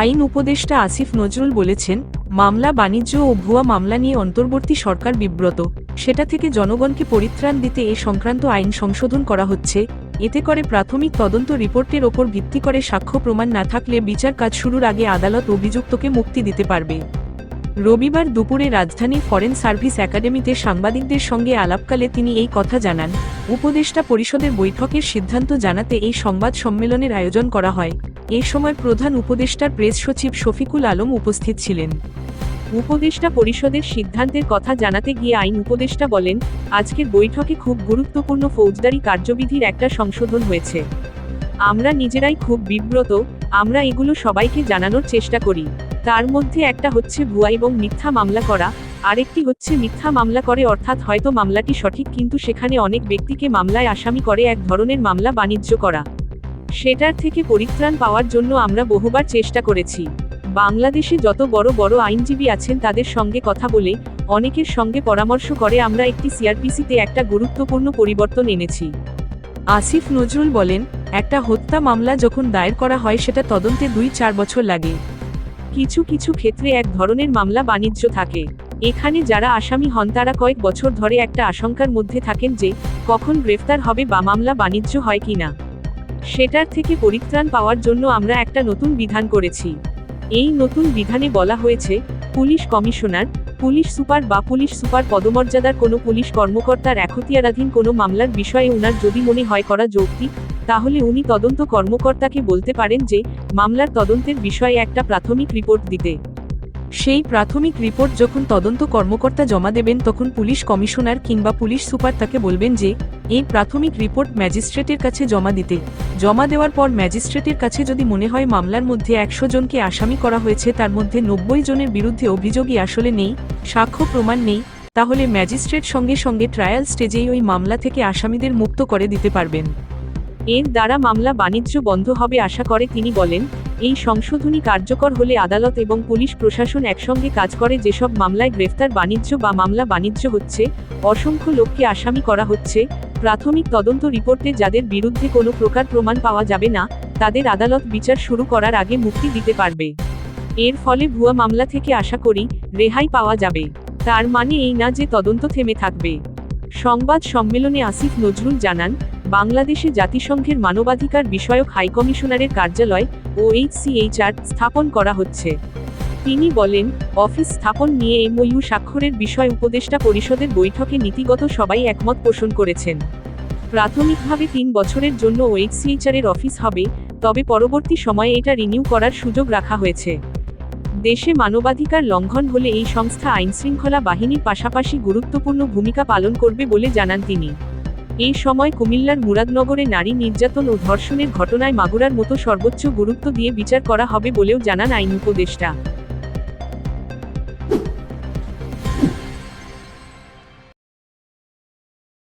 আইন উপদেষ্টা আসিফ নজরুল বলেছেন, মামলা বাণিজ্য ও ভুয়া মামলা নিয়ে অন্তর্বর্তী সরকার বিব্রত। সেটা থেকে জনগণকে পরিত্রাণ দিতে এ সংক্রান্ত আইন সংশোধন করা হচ্ছে। এতে করে প্রাথমিক তদন্ত রিপোর্টের ওপর ভিত্তি করে সাক্ষ্য প্রমাণ না থাকলে বিচার কাজ শুরুর আগে আদালত অভিযুক্তকে মুক্তি দিতে পারবে। রবিবার দুপুরে রাজধানীর ফরেন সার্ভিস একাডেমিতে সাংবাদিকদের সঙ্গে আলাপকালে তিনি এই কথা জানান। উপদেষ্টা পরিষদের বৈঠকের সিদ্ধান্ত জানাতে এই সংবাদ সম্মেলনের আয়োজন করা হয়। এ সময় প্রধান উপদেষ্টার প্রেস সচিব শফিকুল আলম উপস্থিত ছিলেন। উপদেষ্টা পরিষদের সিদ্ধান্তের কথা জানাতে গিয়ে আইন উপদেষ্টা বলেন, আজকের বৈঠকে খুব গুরুত্বপূর্ণ ফৌজদারি কার্যবিধির একটা সংশোধন হয়েছে। আমরা নিজেরাই খুব বিব্রত, আমরা এগুলো সবাইকে জানানোর চেষ্টা করি। তার মধ্যে একটা হচ্ছে ভুয়া এবং মিথ্যা মামলা করা, আরেকটি হচ্ছে মিথ্যা মামলা করে অর্থাৎ হয়তো মামলাটি সঠিক কিন্তু সেখানে অনেক ব্যক্তিকে মামলায় আসামি করে এক ধরনের মামলা বাণিজ্য করা। সেটার থেকে পরিত্রাণ পাওয়ার জন্য আমরা বহুবার চেষ্টা করেছি। বাংলাদেশে যত বড় বড় আইনজীবী আছেন তাদের সঙ্গে কথা বলে, অনেকের সঙ্গে পরামর্শ করে আমরা একটি সিআরপিসিতে একটা গুরুত্বপূর্ণ পরিবর্তন এনেছি। আসিফ নজরুল বলেন, একটা হত্যা মামলা যখন দায়ের করা হয় সেটা তদন্তে দুই চার বছর লাগে। কিছু কিছু ক্ষেত্রে এক ধরনের মামলা বাণিজ্য থাকে। এখানে যারা আসামি হন তারা কয়েক বছর ধরে একটা আশঙ্কার মধ্যে থাকেন যে, কখন গ্রেফতার হবে বা মামলা বাণিজ্য হয় কিনা। সেটার থেকে পরিত্রাণ পাওয়ার জন্য আমরা একটা নতুন বিধান করেছি। এই নতুন বিধানে বলা হয়েছে, পুলিশ কমিশনার, পুলিশ সুপার বা পুলিশ সুপার পদমর্যাদার কোনো পুলিশ কর্মকর্তার এখতিয়ারাধীন কোনো মামলার বিষয়ে উনার যদি মনে হয় করা যৌক্তিক, তাহলে উনি তদন্ত কর্মকর্তাকে বলতে পারেন যে, মামলার তদন্তের বিষয়ে একটা প্রাথমিক রিপোর্ট দিতে। সেই প্রাথমিক রিপোর্ট যখন তদন্ত কর্মকর্তা জমা দেবেন তখন পুলিশ কমিশনার কিংবা পুলিশ সুপার তাকে বলবেন যে এই প্রাথমিক রিপোর্ট ম্যাজিস্ট্রেটের কাছে জমা দিতে। জমা দেওয়ার পর ম্যাজিস্ট্রেটের কাছে যদি মনে হয় মামলার মধ্যে একশো জনকে আসামি করা হয়েছে, তার মধ্যে নব্বই জনের বিরুদ্ধে অভিযোগই আসলে নেই, সাক্ষ্য প্রমাণ নেই, তাহলে ম্যাজিস্ট্রেট সঙ্গে সঙ্গে ট্রায়াল স্টেজেই ওই মামলা থেকে আসামিদের মুক্ত করে দিতে পারবেন। এর দ্বারা মামলা বাণিজ্য বন্ধ হবে আশা করে তিনি বলেন, এই সংশোধনী কার্যকর হলে আদালত এবং পুলিশ প্রশাসন একসঙ্গে কাজ করে যেসব মামলায় গ্রেফতার বাণিজ্য বা মামলা বাণিজ্য হচ্ছে, অসংখ্য লোককে আসামি করা হচ্ছে প্রাথমিক তদন্ত রিপোর্টে যাদের বিরুদ্ধে কোনো প্রকার প্রমাণ পাওয়া যাবে না, তাদের আদালত বিচার শুরু করার আগে মুক্তি দিতে পারবে। এর ফলে ভুয়া মামলা থেকে আশা করি রেহাই পাওয়া যাবে। তার মানে এই না যে তদন্ত থেমে থাকবে। সংবাদ সম্মেলনে আসিফ নজরুল জানান, বাংলাদেশে জাতিসংঘের মানবাধিকার বিষয়ক হাইকমিশনারের কার্যালয়, ও এইচসিএইচআর স্থাপন করা হচ্ছে। তিনি বলেন, অফিস স্থাপন নিয়ে এমওইউ স্বাক্ষরের বিষয় উপদেষ্টা পরিষদের বৈঠকে নীতিগত সবাই একমত পোষণ করেছেন। প্রাথমিকভাবে তিন বছরের জন্য ওএইচসিএইচআর এর অফিস হবে, তবে পরবর্তী সময়ে এটা রিনিউ করার সুযোগ রাখা হয়েছে। দেশে মানবাধিকার লঙ্ঘন হলে এই সংস্থা আইনশৃঙ্খলা বাহিনীর পাশাপাশি গুরুত্বপূর্ণ ভূমিকা পালন করবে বলে জানান তিনি। এই সময় কুমিল্লার মুরাদনগরে নারী নির্যাতন ও ধর্ষণের ঘটনায় মাগুরার মতো সর্বোচ্চ গুরুত্ব দিয়ে বিচার করা হবে বলেও জানান আইন উপদেষ্টা।